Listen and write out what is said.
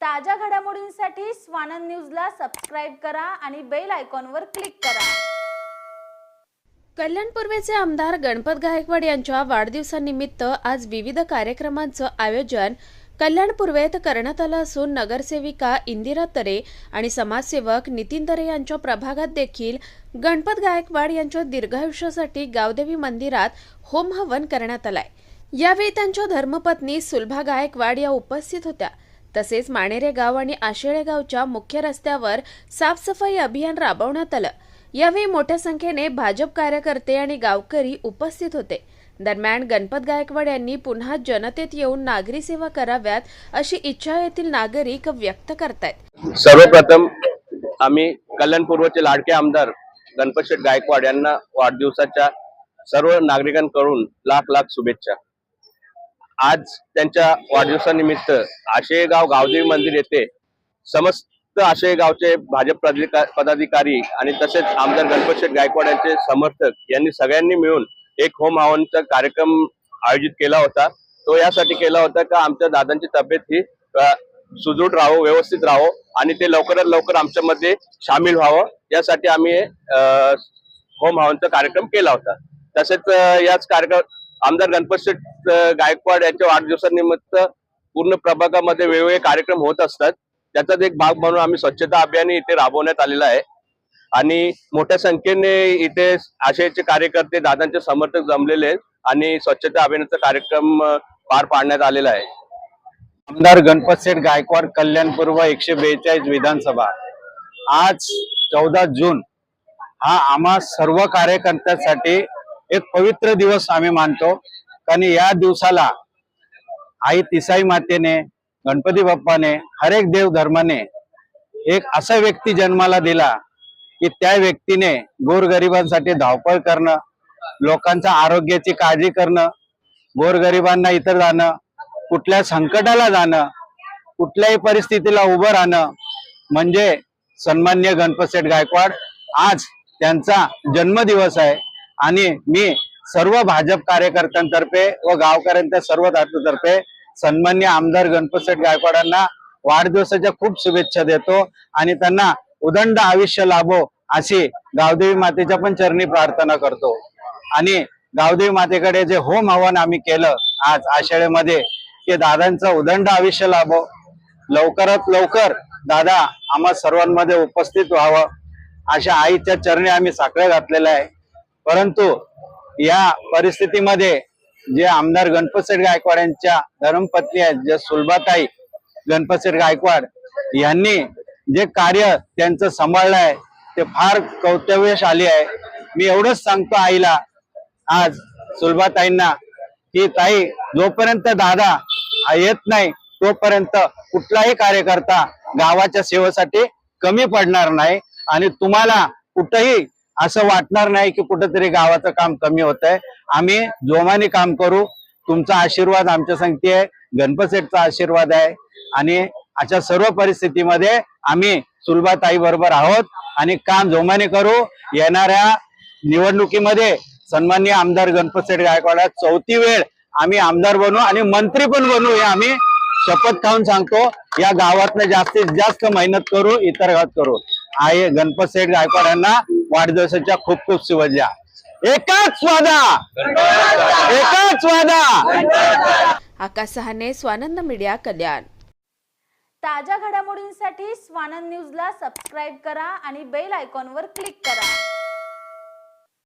ताज्या घडामोडींसाठी स्वानंद न्यूजला सबस्क्राईब करा आणि बेल आयकॉनवर क्लिक करा. कल्याण पूर्वेचे आमदार गणपत गायकवाड यांच्या वाढदिवसानिमित्त आज विविध कार्यक्रमांचं आयोजन कल्याण पूर्वेत करण्यात आलं असून नगरसेविका इंदिरा तरे आणि समाजसेवक नितीन तरे यांच्या प्रभागात देखील गणपत गायकवाड यांच्या दीर्घायुष्यासाठी गावदेवी मंदिरात होम हवन करण्यात आलाय. यावेळी त्यांच्या धर्मपत्नी सुलभा गायकवाड या उपस्थित होत्या. तसेच माणेरे गाव आणि आशेळे गावच्या मुख्य रस्त्यावर साफसफाई अभियान राबवण्यात आलं. यावेळी मोठ्या संख्येने भाजप कार्यकर्ते आणि गावकरी उपस्थित होते. दरम्यान गणपत गायकवाड यांनी पुन्हा जनतेत येऊन नागरी सेवा कराव्यात अशी इच्छा येथील नागरिक व्यक्त करतायत. सर्वप्रथम आम्ही कल्याण पूर्वचे लाडके आमदार गणपत शेठ गायकवाड यांना वाढदिवसाच्या सर्व नागरिकांकडून लाख लाख शुभेच्छा. आज त्यांच्या वाढदिवसानिमित्त आशेगाव गावदेवी मंदिर येथे समस्त आशेगावचे भाजप पदाधिकारी आणि तसेच आमदार गणपत शेठ गायकवाड यांचे समर्थक यांनी सगळ्यांनी मिळून एक होम हवनचा कार्यक्रम आयोजित केला होता. तो यासाठी केला होता का आमच्या दादांची तब्येत ही सुदृढ राहो व्यवस्थित राहो आणि ते लवकरात लवकर आमच्यामध्ये सामील व्हावं. यासाठी आम्ही अ, होम हवनचा कार्यक्रम केला होता. तसेच याच कार्यक्रम आमदार गणपतशेठ गायकवाड यांच्या वाढदिवसानिमित्त पूर्ण प्रभागामध्ये वेगवेगळे कार्यक्रम होत असतात. त्याचाच एक भाग म्हणून आम्ही स्वच्छता अभियान इथे राबवण्यात आलेलं आहे. आणि मोठ्या संख्येने इथे आशयाचे कार्यकर्ते दादांचे समर्थक जमलेले आहेत आणि स्वच्छता अभियानाचा कार्यक्रम पार पाडण्यात आलेला आहे. आमदार गणपत शेठ गायकवाड कल्याण पूर्व एकशे बेचाळीस विधानसभा. आज चौदा जून हा आम्हा सर्व कार्यकर्त्यांसाठी एक पवित्र दिवस आम्ही मानतो. कारण या दिवसाला आई तिसाई मातेने गणपती बाप्पाने हर एक देव धर्माने एक असा व्यक्ती जन्माला दिला की त्या व्यक्तीने गोरगरिबांसाठी धावपळ करणं लोकांच्या आरोग्याची काळजी करणं गोरगरिबांना इतर जाणं कुठल्या संकटाला जाणं कुठल्याही परिस्थितीला उभं राहणं म्हणजे सन्मान्य गणपतसेठ गायकवाड आज त्यांचा जन्मदिवस आहे. आणि मी सर्व भाजप कार्यकर्त्यांतर्फे व गावकऱ्यांच्या सर्व तर्फे सन्मान्य आमदार गणपतसेठ गायकवाडांना वाढदिवसाच्या खूप शुभेच्छा देतो आणि त्यांना उदंड आयुष्य लाभो अशी गावदेवी मातेच्या पण चरणी प्रार्थना करतो. आणि गावदेवी मातेकडे जे होम हवन आम्ही केलं आज आषाढीमध्ये ते दादांचं उदंड आयुष्य लाभो. लवकरात लवकर दादा आम्हा सर्वांमध्ये उपस्थित व्हावं अशा आईच्या चरणी आम्ही साखळ्या घातलेल्या आहे. परंतु या परिस्थितीमध्ये जे आमदार गणपतसेठ गायकवाड यांच्या धर्मपत्नी आहेत जे सुलभाताई गणपतसेठ गायकवाड यांनी जे कार्य त्यांचं सांभाळलं आहे ते फार कौतव्यश आले आहे. मी एवढंच सांगतो आईला आज सुलभाताईंना की ताई जोपर्यंत दादा येत नाही तोपर्यंत कुठलाही कार्यकर्ता गावाच्या सेवेसाठी कमी पडणार नाही आणि तुम्हाला कुठंही असं वाटणार नाही की कुठंतरी गावाचं काम कमी होत आहे आम्ही जोमाने काम करू. तुमचा आशीर्वाद आमच्या संगती आहे. गणपतसेठचा आशीर्वाद आहे. आणि अशा सर्व परिस्थितीमध्ये आम्ही सुलभाताई बरोबर आहोत आणि काम जोमाने करू. येणाऱ्या निवडणुकीमध्ये सन्मान्य आमदार गणपतसेठ गायकवाड चौथी वेळ आम्ही आमदार बनू आणि मंत्री पण बनू हे आम्ही शपथ खाऊन सांगतो. या गावातनं जास्तीत जास्त मेहनत करू इतर गावात करू. आहे गणपत शेठ गायकवाड यांना वाढदिवसाच्या खूप खूप शुभेच्छा. एकाच वादा. एकाच वादा. आकाश सहाने स्वानंद मीडिया कल्याण. ताज्या घडामोडींसाठी स्वानंद न्यूजला सबस्क्राईब करा आणि बेल आयकॉनवर क्लिक करा.